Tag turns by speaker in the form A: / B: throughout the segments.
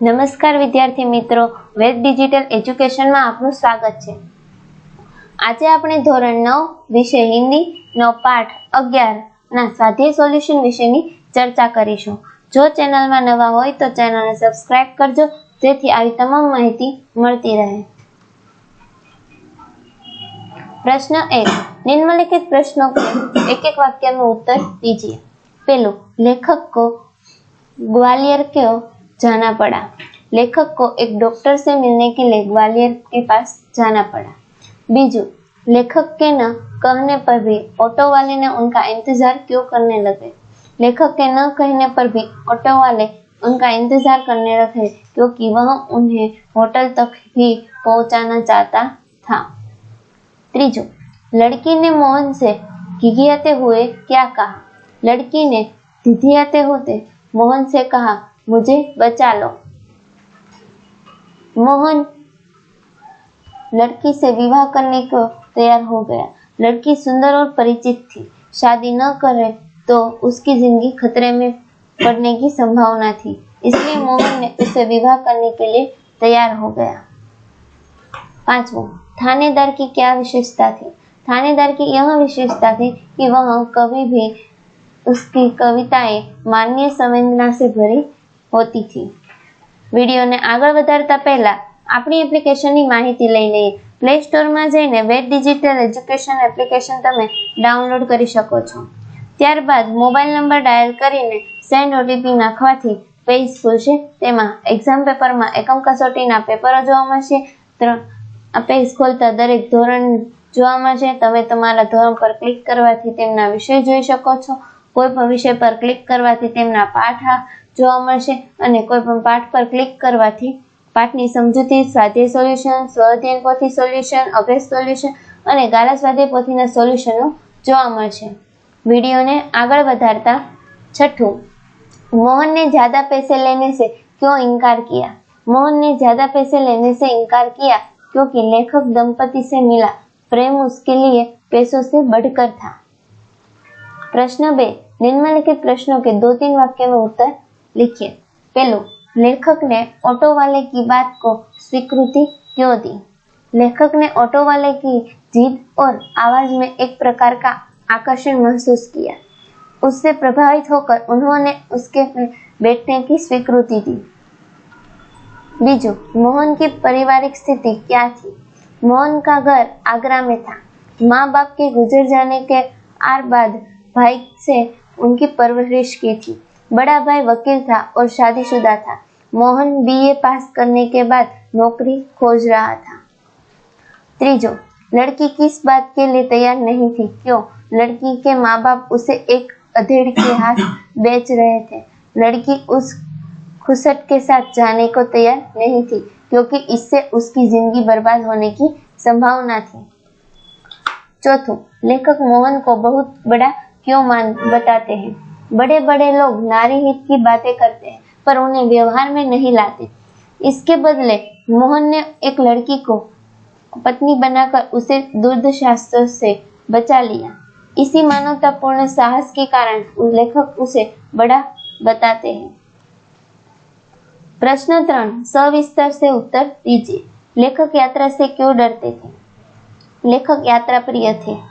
A: નમસ્કાર વિદ્યાર્થી મિત્રો. વેદ ડિજિટલ એજ્યુકેશનમાં આપનું સ્વાગત છે. આજે આપણે ધોરણ નવ વિશે હિન્દી હિન્દીનો પાઠ અગિયારના સ્વાધ્યાય સોલ્યુશન વિશેની ચર્ચા કરીશું. જો ચેનલમાં નવા હોય તો ચેનલને સબસ્ક્રાઇબ કરજો, જેથી આવી તમામ માહિતી મળતી રહે. પ્રશ્ન એક. નિમ્નલિખિત પ્રશ્નો એક એક વાક્યનો ઉત્તર દીજીએ પેલું, લેખક કો ગ્વાલિયર કયો जाना पड़ा। लेखक को एक डॉक्टर से मिलने के लिए ग्वालियर के पास जाना पड़ा। बीजू, लेखक के न कहने पर भी ऑटो वाले ने उनका इंतज़ार क्यों करने लगे? लेखक के न कहने पर भी ऑटो वाले उनका इंतज़ार करने लगे, क्योंकि वह उन्हें होटल तक ही पहुंचाना चाहता था। त्रिजो, लड़की ने मोहन से घिघियाते हुए क्या कहा? लड़की ने धिधियाते होते मोहन से कहा मुझे बचा लो। मोहन लड़की से विवाह करने को तैयार हो गया। लड़की सुंदर और परिचित थी। शादी न करे तो उसकी ज़िंदगी खतरे में पड़ने की संभावना थी। इसलिए मोहन ने उसे विवाह करने के लिए तैयार हो गया। पांचवा, थानेदार की क्या विशेषता थी? थानेदार की यह विशेषता थी कि वह कभी भी उसकी कविताएँ मानवीय संवेदना से भरी હોતી થી વિડીયોને આગળ વધારતા પહેલા આપણી એપ્લિકેશનની માહિતી લઈ લઈએ પ્લે સ્ટોરમાં જઈને વેબ ડિજિટલ એજ્યુકેશન એપ્લિકેશન તમે ડાઉનલોડ કરી શકો છો. ત્યારબાદ મોબાઈલ નંબર ડાયલ કરીને સેન્ડ ઓટીપી નાખવાથી પેજ ખુલશે. તેમાં એક્ઝામ પેપરમાં એકમ કસોટીના પેપરો જોવા મળશે. ત્રણ પેજ ખોલતા દરેક ધોરણ જોવા મળશે. તમે તમારા ધોરણ પર ક્લિક કરવાથી તેમના વિષય જોઈ શકો છો. કોઈ પણ વિષય પર ક્લિક કરવાથી તેમના પાઠ જોવા મળશે અને કોઈ પણ પાઠ પર ક્લિક કરવાથી પાઠની સમજૂતી સ્વાધ્યાય સોલ્યુશન સ્વાધ્યાય પોથી સોલ્યુશન અભ્યાસ સોલ્યુશન અને ગાલા સ્વાધ્યાય પોથીના સોલ્યુશનો જોવા મળશે વિડીયોને આગળ વધારતા छठू मोहन ने ज्यादा पैसे लेने से क्यों इनकार किया मोहन ने ज्यादा पैसे लेने से इनकार किया क्योंकि लेखक दंपति से मिला प्रेम उसके लिए पैसों से बढ़कर था प्रश्न बे निम्नलिखित प्रश्नों के दो तीन वाक्य में उत्तर लिखिए। पहलू लेखक ने ऑटो वाले की बात को स्वीकृति क्यों दी? लेखक ने ऑटो वाले की जीद और आवाज़ में एक प्रकार का आकर्षण महसूस किया। उससे प्रभावित होकर उन्होंने उसके बैठने की स्वीकृति दी। बीजू, मोहन की पारिवारिक स्थिति क्या थी? मोहन का घर आगरा में था। माँ बाप के गुजर जाने के आर बाद भाई से उनकी परवरिश की थी। बड़ा भाई वकील था और शादीशुदा था। मोहन बीए पास करने के बाद नौकरी खोज रहा था। त्रीजो, लड़की किस बात के लिए तैयार नहीं थी? क्यों? लड़की के माँ बाप उसे एक अधेड़ के हाथ बेच रहे थे। लड़की उस खुसट के साथ जाने को तैयार नहीं थी, क्योंकि इससे उसकी ज़िंदगी बर्बाद होने की संभावना थी। चौथों, लेखक मोहन को बहुत बड़ा क्यों मान बताते हैं? बड़े बड़े लोग नारी हित की बातें करते हैं, पर उन्हें व्यवहार में नहीं लाते। इसके बदले मोहन ने एक लड़की को पत्नी बनाकर उसे दुर्दशास्त्र से बचा लिया। इसी मानवतापूर्ण साहस के कारण लेखक उसे बड़ा बताते हैं। प्रश्न त्रण सविस्तर से उत्तर दीजिए। लेखक यात्रा से क्यों डरते थे? लेखक यात्रा प्रिय थे।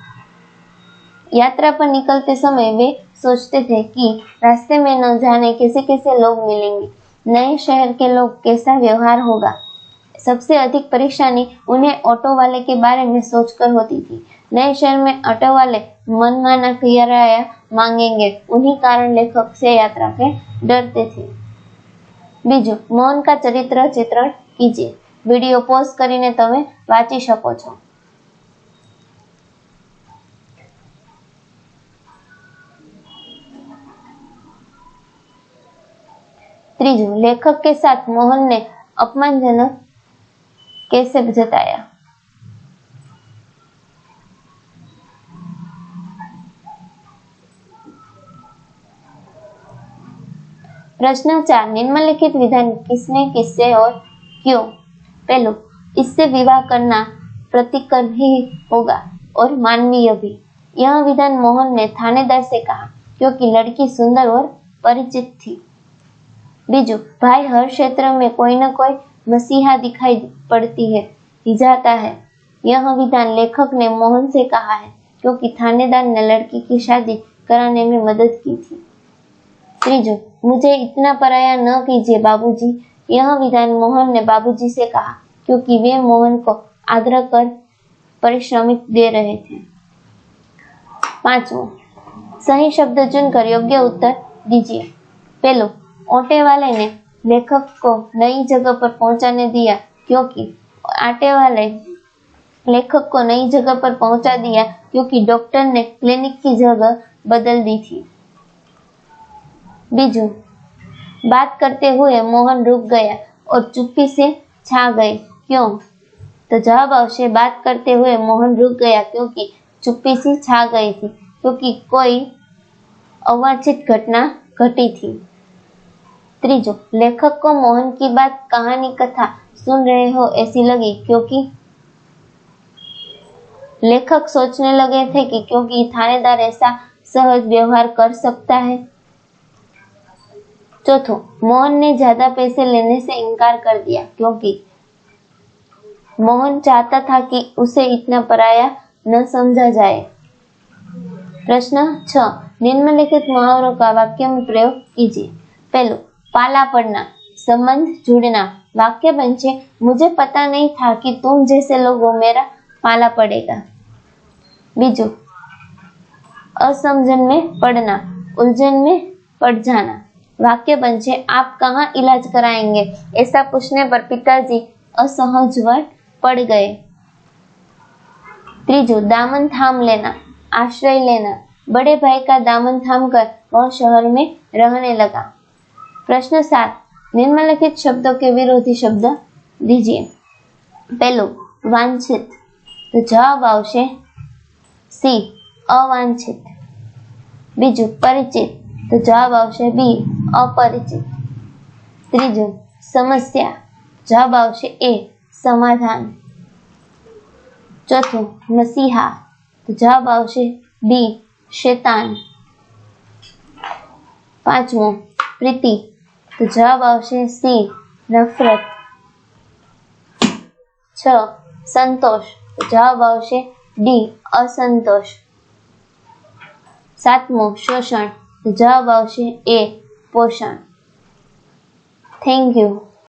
A: यात्रा पर निकलते समय वे सोचते थे कि रास्ते में न जाने कैसे कैसे लोग मिलेंगे नए शहर के लोग कैसा व्यवहार होगा सबसे अधिक परेशानी उन्हें ऑटो वाले के बारे में सोचकर होती थी नए शहर में ऑटो वाले मनमाना किराया मांगेंगे उन्हीं कारण लेखक से यात्रा के डरते थे બીજું મૌન કા ચરિત્ર ચિત્રણ કીજીએ વિડીયો પોઝ કરીને તમે વાંચી શકો છો ત્રીજું लेखक के साथ मोहन ने अपमानजनक कैसे जताया प्रश्न चार निम्नलिखित विधान किसने किससे और क्यों पहलो इससे विवाह करना प्रतिकर ही होगा और मानवीय भी यह विधान मोहन ने थानेदार से कहा क्योंकि लड़की सुंदर और परिचित थी बीजू भाई हर क्षेत्र में कोई न कोई मसीहा दिखाई पड़ती है जाता है यह विधान लेखक ने मोहन से कहा है क्योंकि थानेदार ने लड़की की शादी कराने में मदद की थी त्रीजो मुझे इतना पराया न कीजिए बाबूजी यह विधान मोहन ने बाबूजी से कहा क्योंकि वे मोहन को आग्रह कर परिश्रमिक दे रहे थे पांचवो सही शब्द चुनकर योग्य उत्तर दीजिए पहलो ओटे वाले ने लेखक को नई जगह पर पहुँचाने दिया, क्योंकि आटे वाले लेखक को नई जगह पर पहुँचा दिया, क्योंकि डॉक्टर ने क्लिनिक की जगह बदल दी थी। बीजू, बात करते हुए मोहन रुक गया और चुप्पी से छा गए क्यों? तो जवाब अवश्य बात करते हुए मोहन रुक गया, क्योंकि चुप्पी सी छा गई थी, क्योंकि कोई अवांछित घटना घटी थी। त्रीजो, लेखक को मोहन की बात, कहानी, कथा सुन रहे हो ऐसी लगी क्योंकि लेखक सोचने लगे थे कि क्योंकि थानेदार ऐसा सहज व्यवहार कर सकता है। चौथो, मोहन ने ज़्यादा पैसे लेने से इनकार कर दिया क्योंकि मोहन चाहता था कि उसे इतना पराया न समझा जाए। प्रश्न छ, निम्नलिखित मुहावरों का वाक्य में प्रयोग कीजिए। पहलो पाला पड़ना, संबंध जुड़ना। वाक्य बंचे मुझे पता नहीं था कि तुम जैसे लोगों मेरा पाला पड़ेगा। बीजू, असमझन में पड़ना, उलझन में पड़ जाना। वाक्य बन आप कहाँ इलाज कराएँगे? ऐसा पूछने पर पिताजी असहज पड़ गए। त्रिजु, दामन थाम लेना, आश्रय लेना। बड़े भाई का दामन थाम कर वह शहर में रहने लगा। प्रश्न सात निम्नलिखित शब्दों के विरोधी शब्द दीजिए पहलो वांछित तो जवाब आवश्य सी अवांछित बीजू परिचित तो जवाब आवश्य बी अपरिचित ત્રીજું સમસ્યા જવાબ આવશે એ સમાધાન ચોથું મસીહા તો જવાબ આવશે બી શેતાન પાંચમો પ્રીતિ તો જવાબ આવશે સી નફરત છ સંતોષ તો જવાબ આવશે ડી અસંતોષ સાતમો શોષણ તો જવાબ આવશે એ પોષણ થેન્ક યુ